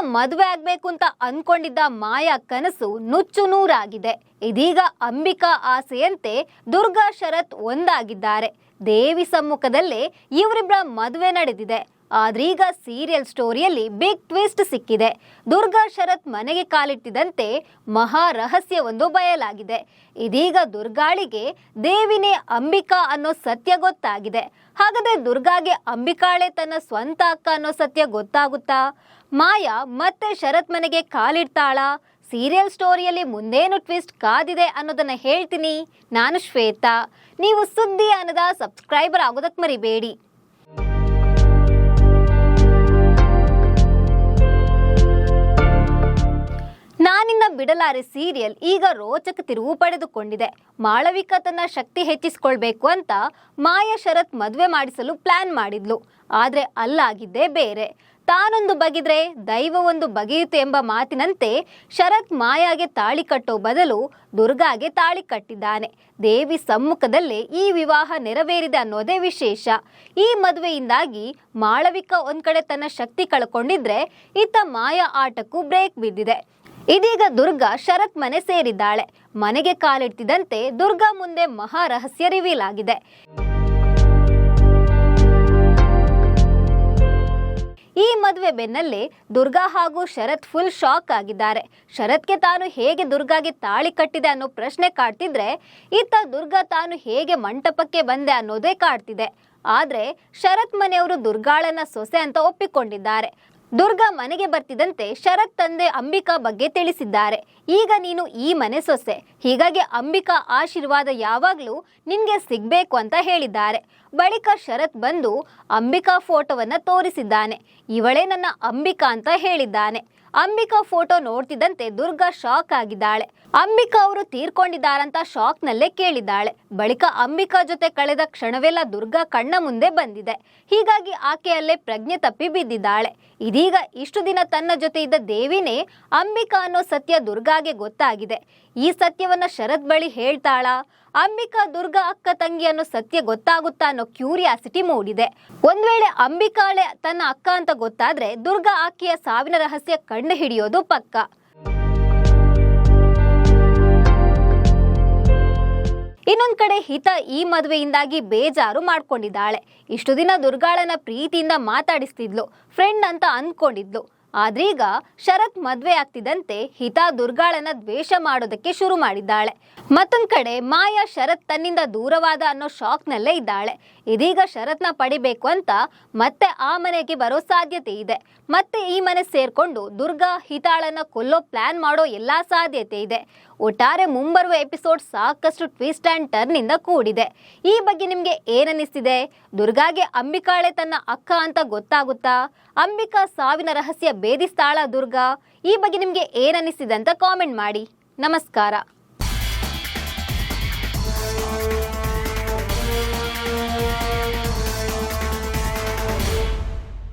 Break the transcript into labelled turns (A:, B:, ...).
A: ಮದುವೆ ಆಗ್ಬೇಕು ಅಂತ ಅನ್ಕೊಂಡಿದ್ದ ಮಾಯಾ ಕನಸು ನುಚ್ಚು ನೂರಾಗಿದೆ. ಇದೀಗ ಅಂಬಿಕಾ ಆಸೆಯಂತೆ ದುರ್ಗಾ ಶರತ್ ಒಂದಾಗಿದ್ದಾರೆ. ದೇವಿ ಸಮ್ಮುಖದಲ್ಲೇ ಇವರಿಬ್ಬರ ಮದುವೆ ನಡೆದಿದೆ. ಆದ್ರೀಗ ಸೀರಿಯಲ್ ಸ್ಟೋರಿಯಲ್ಲಿ ಬಿಗ್ ಟ್ವಿಸ್ಟ್ ಸಿಕ್ಕಿದೆ. ದುರ್ಗಾ ಶರತ್ ಮನೆಗೆ ಕಾಲಿಟ್ಟಿದಂತೆ ಮಹಾ ರಹಸ್ಯವೊಂದು ಬಯಲಾಗಿದೆ. ಇದೀಗ ದುರ್ಗಾಳಿಗೆ ದೇವಿನೇ ಅಂಬಿಕಾ ಅನ್ನೋ ಸತ್ಯ ಗೊತ್ತಾಗಿದೆ. ಹಾಗಾದ್ರೆ ದುರ್ಗಾಗೆ ಅಂಬಿಕಾಳೆ ತನ್ನ ಸ್ವಂತ ಅಕ್ಕ ಅನ್ನೋ ಸತ್ಯ ಗೊತ್ತಾಗುತ್ತಾ? ಮಾಯಾ ಮತ್ತೆ ಶರತ್ ಮನೆಗೆ ಕಾಲಿಡ್ತಾಳ? ಸೀರಿಯಲ್ ಸ್ಟೋರಿಯಲ್ಲಿ ಮುಂದೇನು ಟ್ವಿಸ್ಟ್ ಕಾದಿದೆ ಅನ್ನೋದನ್ನ ಹೇಳ್ತೀನಿ. ನಾನು ಶ್ವೇತಾ. ನೀವು ಸುದ್ದಿ ಅನ್ನದ ಸಬ್ಸ್ಕ್ರೈಬರ್ ಆಗೋದಕ್ಕೆ ಮರಿಬೇಡಿ. ಬಿಡಲಾರೆ ಸೀರಿಯಲ್ ಈಗ ರೋಚಕ ತಿರುವು ಪಡೆದುಕೊಂಡಿದೆ. ಮಾಳವಿಕಾ ತನ್ನ ಶಕ್ತಿ ಹೆಚ್ಚಿಸಿಕೊಳ್ಬೇಕು ಅಂತ ಮಾಯಾ ಶರತ್ ಮದುವೆ ಮಾಡಿಸಲು ಪ್ಲಾನ್ ಮಾಡಿದ್ಲು. ಆದ್ರೆ ಅಲ್ಲಾಗಿದ್ದೇ ಬೇರೆ. ತಾನೊಂದು ಬಗೆದ್ರೆ ದೈವ ಒಂದು ಬಗೆಯಿತು ಎಂಬ ಮಾತಿನಂತೆ ಶರತ್ ಮಾಯಾಗೆ ತಾಳಿ ಕಟ್ಟೋ ಬದಲು ದುರ್ಗಾಗೆ ತಾಳಿ ಕಟ್ಟಿದ್ದಾನೆ. ದೇವಿ ಸಮ್ಮುಖದಲ್ಲೇ ಈ ವಿವಾಹ ನೆರವೇರಿದೆ ಅನ್ನೋದೇ ವಿಶೇಷ. ಈ ಮದುವೆಯಿಂದಾಗಿ ಮಾಳವಿಕಾ ಒಂದ್ ಕಡೆ ತನ್ನ ಶಕ್ತಿ ಕಳ್ಕೊಂಡಿದ್ರೆ, ಇತ್ತ ಮಾಯಾ ಆಟಕ್ಕೂ ಬ್ರೇಕ್ ಬಿದ್ದಿದೆ. ಇದೀಗ ದುರ್ಗಾ ಶರತ್ ಮನೆ ಸೇರಿದ್ದಾಳೆ. ಮನೆಗೆ ಕಾಲಿಡ್ತಿದಂತೆ ದುರ್ಗಾ ಮುಂದೆ ಮಹಾ ರಹಸ್ಯ ರಿವೀಲ್ ಆಗಿದೆ. ಈ ಮದುವೆ ಬೆನ್ನಲ್ಲೇ ದುರ್ಗಾ ಹಾಗೂ ಶರತ್ ಫುಲ್ ಶಾಕ್ ಆಗಿದ್ದಾರೆ. ಶರತ್ಗೆ ತಾನು ಹೇಗೆ ದುರ್ಗಾಗೆ ತಾಳಿ ಕಟ್ಟಿದೆ ಅನ್ನೋ ಪ್ರಶ್ನೆ ಕಾಡ್ತಿದ್ರೆ ಇತ್ತ ದುರ್ಗಾ ತಾನು ಹೇಗೆ ಮಂಟಪಕ್ಕೆ ಬಂದೆ ಅನ್ನೋದೇ ಕಾಡ್ತಿದೆ. ಆದ್ರೆ ಶರತ್ ಮನೆಯವರು ದುರ್ಗಾಳನ್ನ ಸೊಸೆ ಅಂತ ಒಪ್ಪಿಕೊಂಡಿದ್ದಾರೆ. ದುರ್ಗಾ ಮನೆಗೆ ಬರ್ತಿದ್ದಂತೆ ಶರತ್ ತಂದೆ ಅಂಬಿಕಾ ಬಗ್ಗೆ ತಿಳಿಸಿದ್ದಾರೆ. ಈಗ ನೀನು ಈ ಮನೆ ಸೊಸೆ. ಹೀಗಾಗಿ ಅಂಬಿಕಾ ಆಶೀರ್ವಾದ ಯಾವಾಗಲೂ ನಿನಗೆ ಸಿಗಬೇಕು ಅಂತ ಹೇಳಿದ್ದಾರೆ. ಬಳಿಕ ಶರತ್ ಬಂದು ಅಂಬಿಕಾ ಫೋಟೋವನ್ನು ತೋರಿಸಿದ್ದಾನೆ. ಇವಳೇ ನನ್ನ ಅಂಬಿಕಾ ಅಂತ ಹೇಳಿದ್ದಾನೆ. ಅಂಬಿಕಾ ಫೋಟೋ ನೋಡ್ತಿದ್ದಂತೆ ದುರ್ಗಾ ಶಾಕ್ ಆಗಿದ್ದಾಳೆ. ಅಂಬಿಕಾ ಅವರು ತೀರ್ಕೊಂಡಿದ್ದಾರಂತ ಶಾಕ್ ನಲ್ಲೇ ಕೇಳಿದ್ದಾಳೆ. ಬಳಿಕ ಅಂಬಿಕಾ ಜೊತೆ ಕಳೆದ ಕ್ಷಣವೆಲ್ಲ ದುರ್ಗಾ ಕಣ್ಣ ಮುಂದೆ ಬಂದಿದೆ. ಹೀಗಾಗಿ ಆಕೆಯಲ್ಲೇ ಪ್ರಜ್ಞೆ ತಪ್ಪಿ ಬಿದ್ದಿದ್ದಾಳೆ. ಇದೀಗ ಇಷ್ಟು ದಿನ ತನ್ನ ಜೊತೆ ಇದ್ದ ದೇವಿನೇ ಅಂಬಿಕಾ ಅನ್ನೋ ಸತ್ಯ ದುರ್ಗಾಗೆ ಗೊತ್ತಾಗಿದೆ. ಈ ಸತ್ಯವನ್ನ ಶರತ್ ಬಳಿ ಹೇಳ್ತಾಳಾ? ಅಂಬಿಕಾ ದುರ್ಗಾ ಅಕ್ಕ ತಂಗಿ ಸತ್ಯ ಗೊತ್ತಾಗುತ್ತಾ ಅನ್ನೋ ಕ್ಯೂರಿಯಾಸಿಟಿ ಮೂಡಿದೆ. ಒಂದ್ ವೇಳೆ ಅಂಬಿಕಾಳೆ ತನ್ನ ಅಕ್ಕ ಅಂತ ಗೊತ್ತಾದ್ರೆ ದುರ್ಗಾ ಆಕೆಯ ಸಾವಿನ ರಹಸ್ಯ ಕಂಡು ಹಿಡಿಯೋದು ಪಕ್ಕ. ಇನ್ನೊಂದ್ ಕಡೆ ಹಿತ ಈ ಮದುವೆಯಿಂದಾಗಿ ಬೇಜಾರು ಮಾಡ್ಕೊಂಡಿದ್ದಾಳೆ. ಇಷ್ಟು ದಿನ ದುರ್ಗಾಳನ ಪ್ರೀತಿಯಿಂದ ಮಾತಾಡಿಸ್ತಿದ್ಲು. ಫ್ರೆಂಡ್ ಅಂತ ಅಂದ್ಕೊಂಡಿದ್ಲು. ಆದ್ರೀಗ ಶರತ್ ಮದ್ವೆ ಆಗ್ತಿದ್ದಂತೆ ಹಿತಾ ದುರ್ಗಾಳನ ದ್ವೇಷ ಮಾಡೋದಕ್ಕೆ ಶುರು ಮಾಡಿದ್ದಾಳೆ. ಮತ್ತೊಂದ್ ಕಡೆ ಮಾಯಾ ಶರತ್ ತನ್ನಿಂದ ದೂರವಾದ ಅನ್ನೋ ಶಾಕ್ನಲ್ಲೇ ಇದ್ದಾಳೆ. ಇದೀಗ ಶರತ್ನ ಪಡಿಬೇಕು ಅಂತ ಮತ್ತೆ ಆ ಮನೆಗೆ ಬರೋ ಸಾಧ್ಯತೆ ಇದೆ. ಮತ್ತೆ ಈ ಮನೆ ಸೇರ್ಕೊಂಡು ದುರ್ಗಾ, ಹಿತಾಳನ್ನ ಕೊಲ್ಲೋ ಪ್ಲಾನ್ ಮಾಡೋ ಎಲ್ಲಾ ಸಾಧ್ಯತೆ ಇದೆ. ಒಟ್ಟಾರೆ ಮುಂಬರುವ ಎಪಿಸೋಡ್ ಸಾಕಷ್ಟು ಟ್ವಿಸ್ಟ್ ಅಂಡ್ ಟರ್ನ್ ಇಂದ ಕೂಡಿದೆ. ಈ ಬಗ್ಗೆ ನಿಮ್ಗೆ ಏನನ್ನಿಸ್ತಿದೆ? ದುರ್ಗಾಗೆ ಅಂಬಿಕಾಳೆ ತನ್ನ ಅಕ್ಕ ಅಂತ ಗೊತ್ತಾಗುತ್ತಾ? ಅಂಬಿಕಾ ಸಾವಿನ ರಹಸ್ಯ ಭೇದಿಸ್ತಾಳ ದುರ್ಗಾ. ಈ ಬಗ್ಗೆ ನಿಮ್ಗೆ ಏನನ್ನಿಸಿದೆ ಅಂತ ಕಾಮೆಂಟ್ ಮಾಡಿ. ನಮಸ್ಕಾರ.